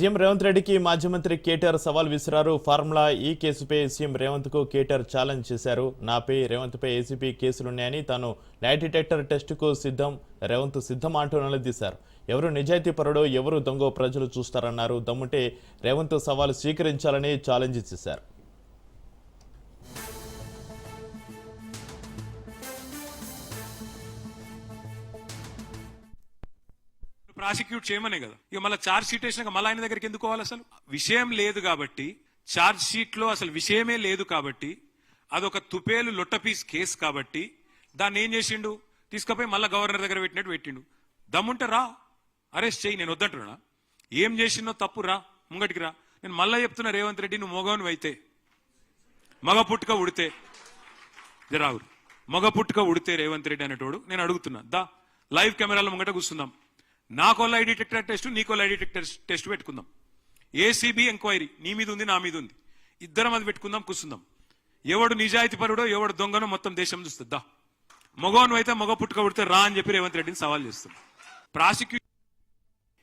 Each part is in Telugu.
సీఎం రేవంత్ రెడ్డికి మాజీ మంత్రి కేటీఆర్ సవాల్ విసిరారు. ఫార్ములా ఈ కేసుపై సీఎం రేవంత్కు కేటీఆర్ ఛాలెంజ్ చేశారు. నాపై రేవంత్ పై ఏసీపీ కేసులున్నాయని తాను లై డిటెక్టర్ టెస్టుకు సిద్ధం రేవంత్ సిద్ధం అంటూ నిలదీశారు. ఎవరు నిజాయితీ పరుడో ఎవరు దొంగో ప్రజలు చూస్తారన్నారు. దమ్ముంటే రేవంత్ సవాల్ స్వీకరించాలని ఛాలెంజ్ చేశారు. ప్రాసిక్యూట్ చేయమనే కదా. ఇక మళ్ళీ ఛార్జ్ షీట్ వేసినాక మళ్ళీ ఆయన దగ్గరికి ఎందుకు పోవాలి అసలు? విషయం లేదు కాబట్టి ఛార్జ్ షీట్లో అసలు విషయమే లేదు కాబట్టి అదొక తుపేలు లొట్టపీస్ కేసు కాబట్టి దాన్ని ఏం చేసిండు? తీసుకుపోయి మళ్ళీ గవర్నర్ దగ్గర పెట్టినట్టు పెట్టిండు. దమ్ముంటే రా అరెస్ట్ చేయి నేను వద్దంటున్నా. ఏం చేసిందో తప్పు రా ముంగటికి రా. నేను మళ్ళీ చెప్తున్నా రేవంత్ రెడ్డి నువ్వు మొగవను అయితే. మగ పుట్టుక ఉడితే. జరావురు మగ పుట్టుక ఉడితే రేవంత్ రెడ్డి అనేటోడు. నేను అడుగుతున్నా దా లైవ్ కెమెరాల ముంగట కూర్చుందాం. నాకో లై డిటెక్టర్ టెస్ట్ నీకో లై డిటెక్టర్ టెస్ట్ పెట్టుకుందాం. ఏసీబీ ఎంక్వైరీ నీ మీద ఉంది నా మీద ఉంది. ఇద్దరం అది పెట్టుకుందాం కూర్చుందాం. ఎవడు నిజాయితీ పరుడో ఎవడు దొంగనో మొత్తం దేశం చూస్తుంది. దా. అయితే మగ పుట్టుక పుడితే రా అని చెప్పి రేవంత్ రెడ్డిని సవాల్ చేస్తున్నా ప్రాసిక్యూ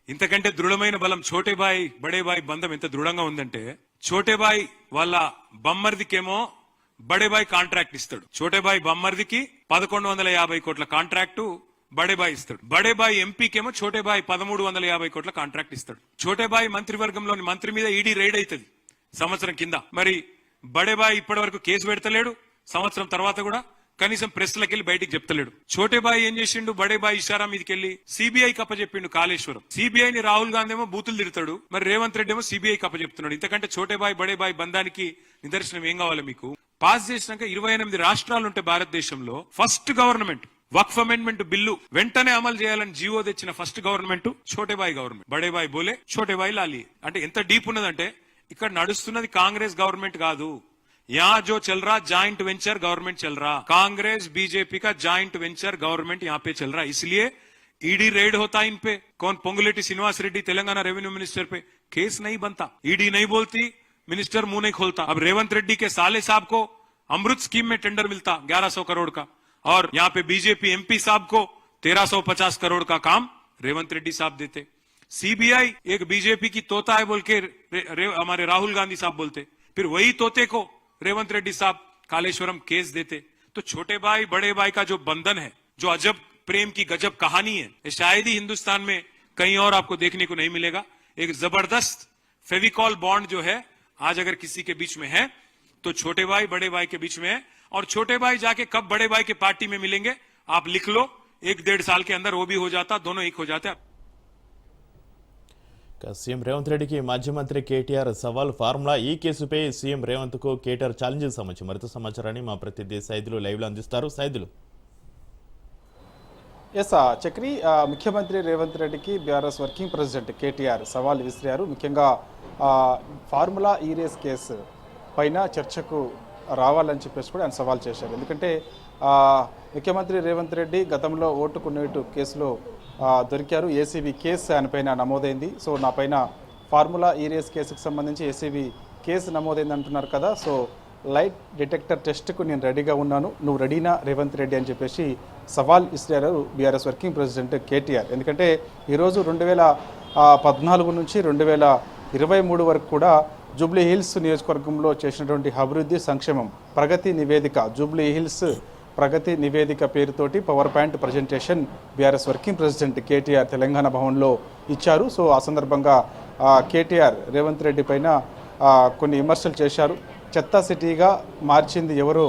ఇంతకంటే దృఢమైన బలం చోటేబాయి బడేబాయి బంధం ఎంత దృఢంగా ఉందంటే చోటేబాయి వాళ్ళ బమ్మర్దికేమో బడేబాయి కాంట్రాక్ట్ ఇస్తాడు. చోటేబాయి బమ్మర్దికి పదకొండు వందల యాభై కోట్ల కాంట్రాక్టు బడేబాయ్ ఇస్తాడు. బడేబాయ్ ఎంపీకేమో చోటేబాయ్ పదమూడు వందల యాభై కోట్ల కాంట్రాక్ట్ ఇస్తాడు. చోటేబాయి మంత్రివర్గంలోని మంత్రి మీద ఈడీ రైడ్ అవుతుంది సంవత్సరం కింద. మరి బడేబాయ్ ఇప్పటి వరకు కేసు పెడతలేడు. సంవత్సరం తర్వాత కూడా కనీసం ప్రెస్లకి వెళ్ళి బయటికి చెప్తలేడు. చోటేబాయి ఏం చేసిండు? బడేబాయి ఇషారా మీదకి వెళ్ళి సిబిఐ కప్పచెప్పిండు కాళేశ్వరం. సిబిఐ ని రాహుల్ గాంధీ ఏమో బూతులు తిడతాడు. మరి రేవంత్ రెడ్డి ఏమో సిబిఐ కప్పచెప్తున్నాడు ఇంతకంటే చోటేబాయి బడేబాయి బంధానికి నిదర్శనం ఏం కావాలి మీకు? పాస్ చేసినాక ఇరవై ఎనిమిది రాష్ట్రాలు ఉంటాయి భారతదేశంలో first government వక్ఫ్ అమెండ్మెంట్ బిల్లు వెంటనే అమలు చేయాలని జీవో తెచ్చిన ఫస్ట్ గవర్నమెంట్ చోటేబాయి గవర్నమెంట్ బడేబాయి బోలే చోటేబాయి లాలి అంటే ఎంత డీప్ ఉన్నదంటే ఇక్కడ నడుస్తున్నది కాంగ్రెస్ గవర్నమెంట్ కాదు यहाँ जो चल रहा जॉइंट वेंचर गवर्नमेंट चल रहा कांग्रेस बीजेपी का जॉइंट वेंचर गवर्नमेंट यहाँ पे चल रहा है इसलिए ईडी रेड होता है इन पे कौन पोंगुलेटी श्रीनिवास रेड्डी तेलंगाना रेवेन्यू मिनिस्टर पे केस नहीं बनता ईडी नहीं बोलती मिनिस्टर मुंह नहीं खोलता अब रेवंत रेड्डी के साले साहब को अमृत स्कीम में टेंडर मिलता 1100 करोड़ का और यहाँ पे बीजेपी एमपी साहब को 1350 करोड़ का काम रेवंत रेड्डी साहब देते। सीबीआई एक बीजेपी की तोता है बोल के हमारे राहुल गांधी साहब बोलते। फिर वही तोते को रेवंत रेड्डी साहब कालेश्वरम केस देते। तो छोटे भाई, बड़े भाई का जो बंधन है, जो अजब प्रेम की गजब कहानी है शायद ही हिंदुस्तान में कहीं और आपको देखने को नहीं मिलेगा। एक ज़बरदस्त फेविकॉल बॉन्ड जो है, आज अगर किसी के बीच में है तो छोटे भाई, बड़े भाई के बीच में है। और छोटे भाई जाके कब बड़े भाई के पार्टी में मिलेंगे आप लिख लो एक डेढ़ साल के अंदर वो भी हो जाता दोनों एक हो जाते ఇక సీఎం రేవంత్ రెడ్డికి మాజీ మంత్రి కేటీఆర్ సవాల్ ఫార్ములా ఈ కేసుపై సీఎం రేవంత్ కు కేటీఆర్ ఛాలెంజ్ సంబంధించి మరింత సమాచారాన్ని మా ప్రతినిధి సైదులు లైవ్ లో అందిస్తారు సైదులు ఎస్ చక్రి ఆ, ముఖ్యమంత్రి రేవంత్ రెడ్డికి బీఆర్ఎస్ వర్కింగ్ ప్రెసిడెంట్ కేటీఆర్ సవాల్ విసిరారు ముఖ్యంగా ఆ, ఫార్ములా ఈ రేస్ కేసు పైన చర్చకు రావాలని చెప్పేసి కూడా ఆయన సవాల్ చేశారు. ఎందుకంటే ముఖ్యమంత్రి రేవంత్ రెడ్డి గతంలో ఓటు కొనేటు కేసులో దొరికారు. ఏసీబీ కేసు ఆయన పైన నమోదైంది. సో నా పైన ఫార్ములా ఈ రేస్ కేసుకు సంబంధించి ఏసీబీ కేసు నమోదైంది అంటున్నారు కదా. సో లైట్ డిటెక్టర్ టెస్ట్కు నేను రెడీగా ఉన్నాను. నువ్వు రెడీనా రేవంత్ రెడ్డి అని చెప్పేసి సవాల్ ఇస్తారు బీఆర్ఎస్ వర్కింగ్ ప్రెసిడెంట్ కేటీఆర్. ఎందుకంటే ఈరోజు రెండు వేల పద్నాలుగు నుంచి రెండు వేల ఇరవై మూడు వరకు కూడా జూబ్లీ హిల్స్ నియోజకవర్గంలో చేసినటువంటి అభివృద్ధి సంక్షేమం ప్రగతి నివేదిక జూబ్లీ హిల్స్ ప్రగతి నివేదిక పేరుతోటి power point presentation BRS working president KTR Telangana భవన్లో ఇచ్చారు. సో ఆ సందర్భంగా కేటీఆర్ రేవంత్ రెడ్డి పైన కొన్ని విమర్శలు చేశారు. చెత్త సిటీగా మార్చింది ఎవరో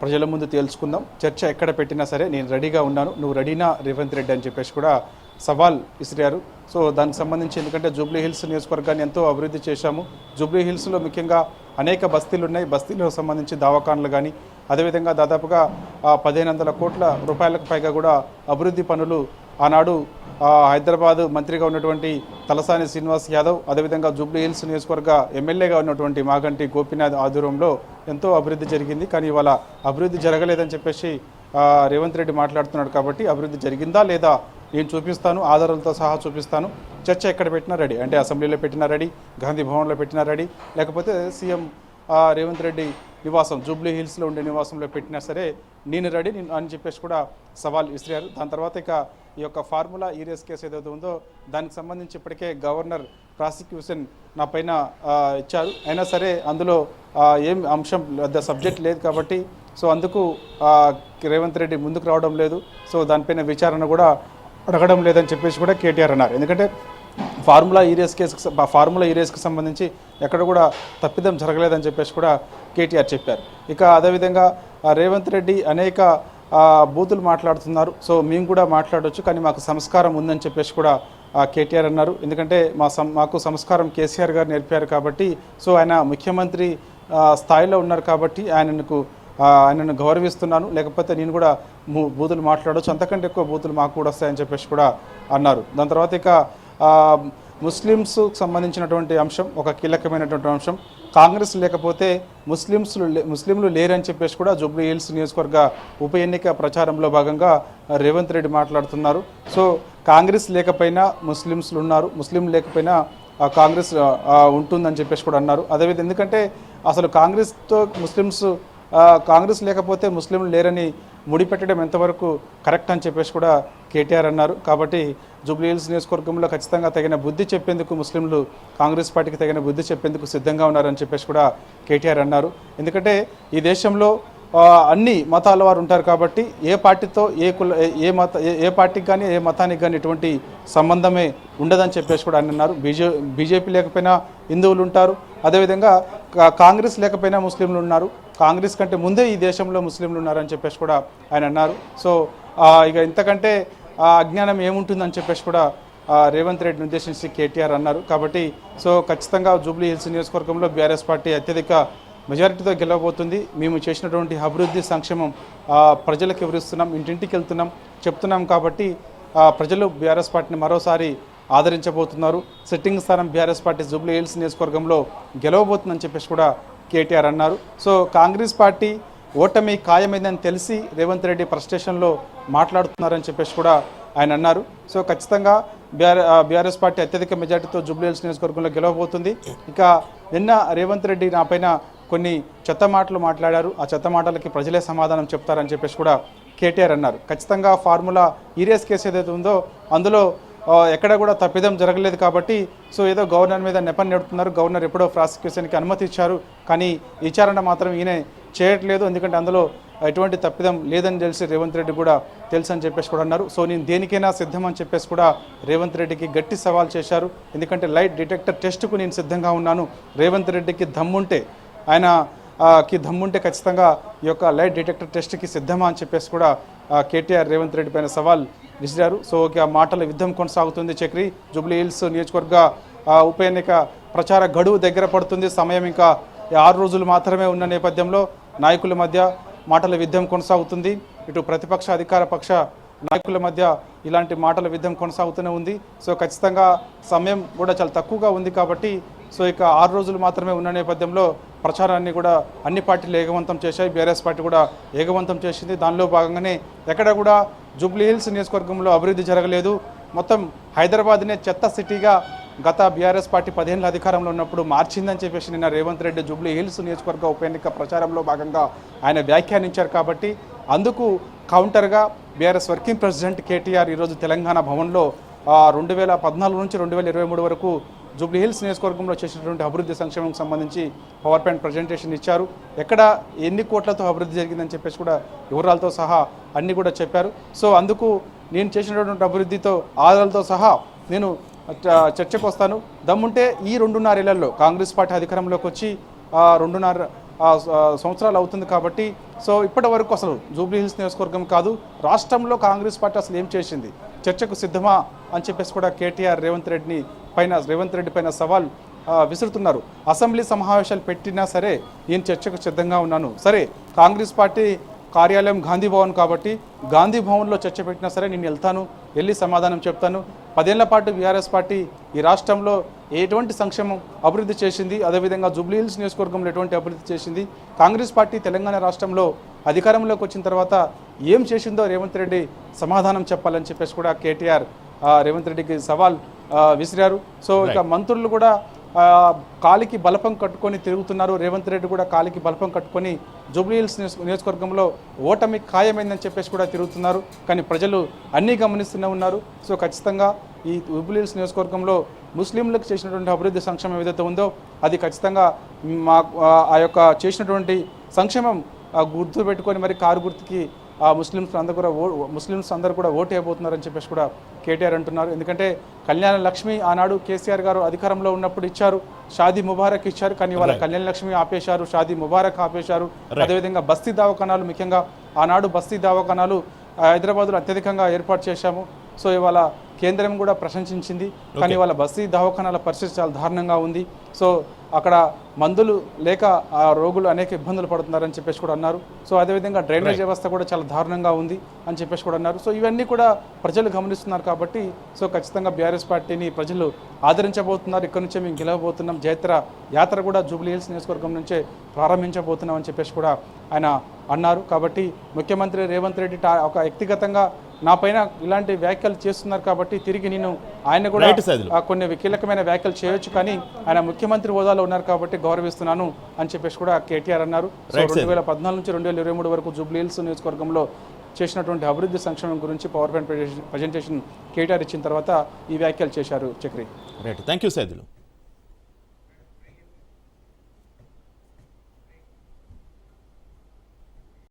ప్రజల ముందు తేల్చుకుందాం. చర్చ ఎక్కడ పెట్టినా సరే నేను రెడీగా ఉన్నాను. నువ్వు రెడీనా రేవంత్ రెడ్డి అని చెప్పేసి కూడా సవాల్ విసిరారు. సో దానికి సంబంధించి ఎందుకంటే జూబ్లీ హిల్స్ నియోజకవర్గాన్ని ఎంతో అభివృద్ధి చేశాము. జూబ్లీ హిల్స్లో ముఖ్యంగా అనేక బస్తీలు ఉన్నాయి బస్తీలకు సంబంధించి దవాఖాన్లు కానీ అదేవిధంగా దాదాపుగా పదిహేను వందల కోట్ల రూపాయలకు పైగా కూడా అభివృద్ధి పనులు ఆనాడు హైదరాబాద్ మంత్రిగా ఉన్నటువంటి తలసాని శ్రీనివాస్ యాదవ్ అదేవిధంగా జూబ్లీ హిల్స్ నియోజకవర్గ ఎమ్మెల్యేగా ఉన్నటువంటి మాగంటి గోపీనాథ్ ఆధ్వర్యంలో ఎంతో అభివృద్ధి జరిగింది. కానీ ఇవాళ అభివృద్ధి జరగలేదని చెప్పేసి రేవంత్ రెడ్డి మాట్లాడుతున్నాడు కాబట్టి అభివృద్ధి జరిగిందా లేదా నేను చూపిస్తాను ఆధారాలతో సహా చూపిస్తాను. చర్చ ఎక్కడ పెట్టినా రెడీ. అంటే అసెంబ్లీలో పెట్టినా రెడీ గాంధీ భవన్లో పెట్టినా రెడీ. లేకపోతే సీఎం రేవంత్ రెడ్డి నివాసం జూబ్లీ హిల్స్లో ఉండే నివాసంలో పెట్టినా సరే నేను రెడీ. నేను అని చెప్పేసి కూడా సవాల్ విసిరారు. దాని తర్వాత ఇక ఈ యొక్క ఫార్ములా ఈరియస్ కేసు ఏదైతే ఉందో దానికి సంబంధించి ఇప్పటికే గవర్నర్ ప్రాసిక్యూషన్ నా పైన ఇచ్చారు. అయినా సరే అందులో ఏం అంశం ద సబ్జెక్ట్ లేదు కాబట్టి సో అందుకు రేవంత్ రెడ్డి ముందుకు రావడం లేదు. సో దానిపైన విచారణ కూడా అడగడం లేదని చెప్పేసి కూడా కేటీఆర్ అన్నారు. ఎందుకంటే ఫార్ములా ఈరియస్ కేసుకు ఫార్ములా ఈరియస్కి సంబంధించి ఎక్కడ కూడా తప్పిదం జరగలేదని చెప్పేసి కూడా కేటీఆర్ చెప్పారు. ఇక అదేవిధంగా రేవంత్ రెడ్డి అనేక బూతులు మాట్లాడుతున్నారు. సో మేము కూడా మాట్లాడొచ్చు కానీ మాకు సంస్కారం ఉందని చెప్పేసి కూడా కేటీఆర్ అన్నారు. ఎందుకంటే మా సం మాకు సంస్కారం కేసీఆర్ గారు నేర్పారు కాబట్టి సో ఆయన ముఖ్యమంత్రి స్థాయిలో ఉన్నారు కాబట్టి ఆయనకు ఆయనను గౌరవిస్తున్నాను. లేకపోతే నేను కూడా బూతులు మాట్లాడొచ్చు. అంతకంటే ఎక్కువ బూతులు మాకు కూడా వస్తాయని చెప్పేసి కూడా అన్నారు. దాని తర్వాత ఇక ఆ, ముస్లిమ్స్ సంబంధించినటువంటి అంశం ఒక కీలకమైనటువంటి అంశం. కాంగ్రెస్ లేకపోతే ముస్లిమ్స్ ముస్లింలు లేరని చెప్పేసి కూడా జూబ్లీ హిల్స్ నియోజకవర్గ ఉప ఎన్నిక ప్రచారంలో భాగంగా రేవంత్ రెడ్డి మాట్లాడుతున్నారు. సో కాంగ్రెస్ లేకపోయినా ముస్లిమ్స్లు ఉన్నారు. ముస్లిం లేకపోయినా కాంగ్రెస్ ఉంటుందని చెప్పేసి కూడా అన్నారు. అదేవిధంగా ఎందుకంటే అసలు కాంగ్రెస్తో ముస్లిమ్స్ కాంగ్రెస్ లేకపోతే ముస్లింలు లేరని ముడిపెట్టడం ఎంతవరకు కరెక్ట్ అని చెప్పేసి కూడా కేటీఆర్ అన్నారు. కాబట్టి జూబ్లీ హిల్స్ నియోజకవర్గంలో ఖచ్చితంగా తగిన బుద్ధి చెప్పేందుకు ముస్లింలు కాంగ్రెస్ పార్టీకి తగిన బుద్ధి చెప్పేందుకు సిద్ధంగా ఉన్నారని చెప్పేసి కూడా కేటీఆర్ అన్నారు. ఎందుకంటే ఈ దేశంలో అన్ని మతాల వారు ఉంటారు కాబట్టి ఏ పార్టీతో ఏ కుల ఏ- ఏ మత ఏ- ఏ పార్టీకి కానీ ఏ మతానికి కానీ ఎటువంటి సంబంధమే ఉండదని చెప్పేసి కూడా ఆయన అన్నారు. బీజే బీజేపీ లేకపోయినా హిందువులు ఉంటారు. అదేవిధంగా కా- కాంగ్రెస్ లేకపోయినా ముస్లింలు ఉన్నారు. కాంగ్రెస్ కంటే ముందే ఈ దేశంలో ముస్లింలు ఉన్నారని చెప్పేసి కూడా ఆయన అన్నారు. సో ఇక ఇంతకంటే అజ్ఞానం ఏముంటుందని చెప్పేసి కూడా రేవంత్ రెడ్డిని ఉద్దేశించి కేటీఆర్ అన్నారు. కాబట్టి సో ఖచ్చితంగా జూబ్లీ హిల్స్ నియోజకవర్గంలో బీఆర్ఎస్ పార్టీ అత్యధిక మెజారిటీతో గెలవబోతుంది. మేము చేసినటువంటి అభివృద్ధి సంక్షేమం ప్రజలకు వివరిస్తున్నాం ఇంటింటికి వెళ్తున్నాం చెప్తున్నాం కాబట్టి ప్రజలు బీఆర్ఎస్ పార్టీని మరోసారి ఆదరించబోతున్నారు. సిట్టింగ్ స్థానం బీఆర్ఎస్ పార్టీ జూబ్లీ హిల్స్ నియోజకవర్గంలో గెలవబోతుందని చెప్పేసి కూడా కేటీఆర్ అన్నారు. సో కాంగ్రెస్ పార్టీ ఓటమి ఖాయమైందని తెలిసి రేవంత్ రెడ్డి ప్రస్టేషన్లో మాట్లాడుతున్నారని చెప్పేసి కూడా ఆయన అన్నారు. సో ఖచ్చితంగా బీఆర్ బీఆర్ఎస్ పార్టీ అత్యధిక మెజార్టీతో జూబ్లీహిల్స్ నియోజకవర్గంలో గెలవబోతుంది. ఇక నిన్న రేవంత్ రెడ్డి నా పైన కొన్ని చెత్త మాటలు మాట్లాడారు. ఆ చెత్త మాటలకి ప్రజలే సమాధానం చెప్తారని చెప్పేసి కూడా కేటీఆర్ అన్నారు. ఖచ్చితంగా ఫార్ములా ఈరియస్ కేసు ఏదైతే ఉందో అందులో ఎక్కడ కూడా తప్పిదం జరగలేదు కాబట్టి సో ఏదో గవర్నర్ మీద నెపం నెడుతున్నారు. గవర్నర్ ఎప్పుడో ప్రాసిక్యూషన్కి అనుమతి ఇచ్చారు. కానీ విచారణ మాత్రం ఈయన చేయట్లేదు. ఎందుకంటే అందులో ఎటువంటి తప్పిదం లేదని తెలిసి రేవంత్ రెడ్డి కూడా తెలుసు అని చెప్పేసి కూడా అన్నారు. సో నేను దేనికైనా సిద్ధం అని చెప్పేసి కూడా రేవంత్ రెడ్డికి గట్టి సవాల్ చేశారు. ఎందుకంటే లైట్ డిటెక్టర్ టెస్ట్కు నేను సిద్ధంగా ఉన్నాను. రేవంత్ రెడ్డికి దమ్ముంటే ఆయన కి దమ్ముంటే ఖచ్చితంగా ఈ యొక్క లైట్ డిటెక్టర్ టెస్ట్కి సిద్ధమా అని చెప్పేసి కూడా కేటీఆర్ రేవంత్ రెడ్డి పైన సవాల్ విసిరారు. సో ఇక మాటల యుద్ధం కొనసాగుతుంది చక్రి. జూబ్లీ హిల్స్ నియోజకవర్గ ఉప ఎన్నిక ప్రచార గడువు దగ్గర పడుతుంది. సమయం ఇంకా ఆరు రోజులు మాత్రమే ఉన్న నేపథ్యంలో నాయకుల మధ్య మాటల యుద్ధం కొనసాగుతుంది. ఇటు ప్రతిపక్ష అధికార పక్ష నాయకుల మధ్య ఇలాంటి మాటల యుద్ధం కొనసాగుతూనే ఉంది. సో ఖచ్చితంగా సమయం కూడా చాలా తక్కువగా ఉంది కాబట్టి సో ఇక ఆరు రోజులు మాత్రమే ఉన్న నేపథ్యంలో ప్రచారాన్ని కూడా అన్ని పార్టీలు ఏగవంతం చేశాయి. బీఆర్ఎస్ పార్టీ కూడా ఏగవంతం చేసింది. దానిలో భాగంగానే ఎక్కడ కూడా జూబ్లీ హిల్స్ నియోజకవర్గంలో అభివృద్ధి జరగలేదు. మొత్తం హైదరాబాద్నే చెత్త సిటీగా గత బీఆర్ఎస్ పార్టీ పదిహేనుల అధికారంలో ఉన్నప్పుడు మార్చిందని చెప్పేసి నిన్న రేవంత్ రెడ్డి జూబ్లీ హిల్స్ నియోజకవర్గ ఉప ఎన్నిక ప్రచారంలో భాగంగా ఆయన వ్యాఖ్యానించారు కాబట్టి అందుకు కౌంటర్గా బీఆర్ఎస్ వర్కింగ్ ప్రెసిడెంట్ కేటీఆర్ ఈరోజు తెలంగాణ భవన్లో రెండు వేల పద్నాలుగు నుంచి రెండు వేల ఇరవై మూడు వరకు జూబ్లీ హిల్స్ నియోజకవర్గంలో చేసినటువంటి అభివృద్ధి సంక్షేమం సంబంధించి పవర్ పాయింట్ ప్రజెంటేషన్ ఇచ్చారు. ఎక్కడ ఎన్ని కోట్లతో అభివృద్ధి జరిగిందని చెప్పేసి కూడా వివరాలతో సహా అన్నీ కూడా చెప్పారు. సో అందుకు నేను చేసినటువంటి అభివృద్ధితో ఆధారాలతో సహా నేను చ- చర్చకు వస్తాను. దమ్ముంటే ఈ రెండున్నరేళ్ళలో కాంగ్రెస్ పార్టీ అధికారంలోకి వచ్చి రెండున్నర సంవత్సరాలు అవుతుంది కాబట్టి సో ఇప్పటి వరకు అసలు జూబ్లీ హిల్స్ నియోజకవర్గం కాదు రాష్ట్రంలో కాంగ్రెస్ పార్టీ అసలు ఏం చేసింది? చర్చకు సిద్ధమా అని చెప్పేసి కూడా కేటీఆర్ రేవంత్ రెడ్డిని పైన రేవంత్ రెడ్డి పైన సవాల్ విసురుతున్నారు. అసెంబ్లీ సమావేశాలు పెట్టినా సరే నేను చర్చకు సిద్ధంగా ఉన్నాను. సరే కాంగ్రెస్ పార్టీ కార్యాలయం గాంధీ భవన్ కాబట్టి గాంధీ భవన్లో చర్చ పెట్టినా సరే నేను వెళ్తాను వెళ్ళి సమాధానం చెప్తాను. పదేళ్ళ పాటు బీఆర్ఎస్ పార్టీ ఈ రాష్ట్రంలో ఎటువంటి సంక్షేమం అభివృద్ధి చేసింది? అదేవిధంగా జూబ్లీహిల్స్ నియోజకవర్గంలో ఎటువంటి అభివృద్ధి చేసింది? కాంగ్రెస్ పార్టీ తెలంగాణ రాష్ట్రంలో అధికారంలోకి వచ్చిన తర్వాత ఏం చేసిందో రేవంత్ రెడ్డి సమాధానం చెప్పాలని చెప్పేసి కూడా కేటీఆర్ రేవంత్ రెడ్డికి సవాల్ విసిరారు. సో ఇక మంత్రులు కూడా కాలికి బలపం కట్టుకొని తిరుగుతున్నారు. రేవంత్ రెడ్డి కూడా కాలికి బలపం కట్టుకొని జూబ్లీహిల్స్ నియోజక- నియోజకవర్గంలో ఓటమి ఖాయమైందని చెప్పేసి కూడా తిరుగుతున్నారు. కానీ ప్రజలు అన్నీ గమనిస్తూనే ఉన్నారు. సో ఖచ్చితంగా ఈ జూబ్లీహిల్స్ నియోజకవర్గంలో ముస్లింలకు చేసినటువంటి అభివృద్ధి సంక్షేమం ఏదైతే ఉందో అది ఖచ్చితంగా మా ఆ యొక్క చేసినటువంటి సంక్షేమం గుర్తు పెట్టుకొని మరి కారు గుర్తుకి ఆ ముస్లిమ్స్ అందరూ కూడా ఓ ముస్లిమ్స్ అందరూ కూడా ఓటు వేయబోతున్నారని చెప్పేసి కూడా కేటీఆర్ అంటున్నారు. ఎందుకంటే కళ్యాణ లక్ష్మి ఆనాడు కేసీఆర్ గారు అధికారంలో ఉన్నప్పుడు ఇచ్చారు షాదీ ముబారక్ ఇచ్చారు కానీ వాళ్ళ కళ్యాణ లక్ష్మి ఆపేశారు షాదీ ముబారక్ ఆపేశారు. అదేవిధంగా బస్తీ దవాఖానాలు ముఖ్యంగా ఆనాడు బస్తీ దవాఖానాలు హైదరాబాద్లో అత్యధికంగా ఏర్పాటు చేశాము. సో ఇవాళ కేంద్రం కూడా ప్రశంసించింది. కానీ వాళ్ళ బస్తీ దవాఖానాల పరిస్థితి చాలా దారుణంగా ఉంది. సో అక్కడ మందులు లేక ఆ రోగులు అనేక ఇబ్బందులు పడుతున్నారని చెప్పేసి కూడా అన్నారు. సో అదేవిధంగా డ్రైనేజ్ వ్యవస్థ కూడా చాలా దారుణంగా ఉంది అని చెప్పేసి కూడా అన్నారు. సో ఇవన్నీ కూడా ప్రజలు గమనిస్తున్నారు కాబట్టి సో ఖచ్చితంగా బీఆర్ఎస్ పార్టీని ప్రజలు ఆదరించబోతున్నారు. ఇక్కడ నుంచే మేము గెలవబోతున్నాం. జైత్ర యాత్ర కూడా జూబ్లీ హిల్స్ నియోజకవర్గం నుంచే ప్రారంభించబోతున్నాం అని చెప్పేసి కూడా ఆయన అన్నారు. కాబట్టి ముఖ్యమంత్రి రేవంత్ రెడ్డి ఒక వ్యక్తిగతంగా నా పైన ఇలాంటి వ్యాఖ్యలు చేస్తున్నారు కాబట్టి తిరిగి నేను ఆయన కూడా కొన్ని కీలకమైన వ్యాఖ్యలు చేయొచ్చు కానీ ఆయన ముఖ్యమంత్రి హోదాలో ఉన్నారు కాబట్టి గౌరవిస్తున్నాను అని చెప్పేసి కూడా కేటీఆర్ అన్నారు. రెండు వేల పద్నాలుగు నుంచి రెండు వేల ఇరవై మూడు వరకు జూబ్లీ హిల్స్ నియోజకవర్గంలో చేసినటువంటి అభివృద్ధి సంక్షేమం గురించి పవర్ పాయింట్ ప్రజెంటేషన్ కేటీఆర్ ఇచ్చిన తర్వాత ఈ వ్యాఖ్యలు చేశారు Chakri. Right thank you Saidulu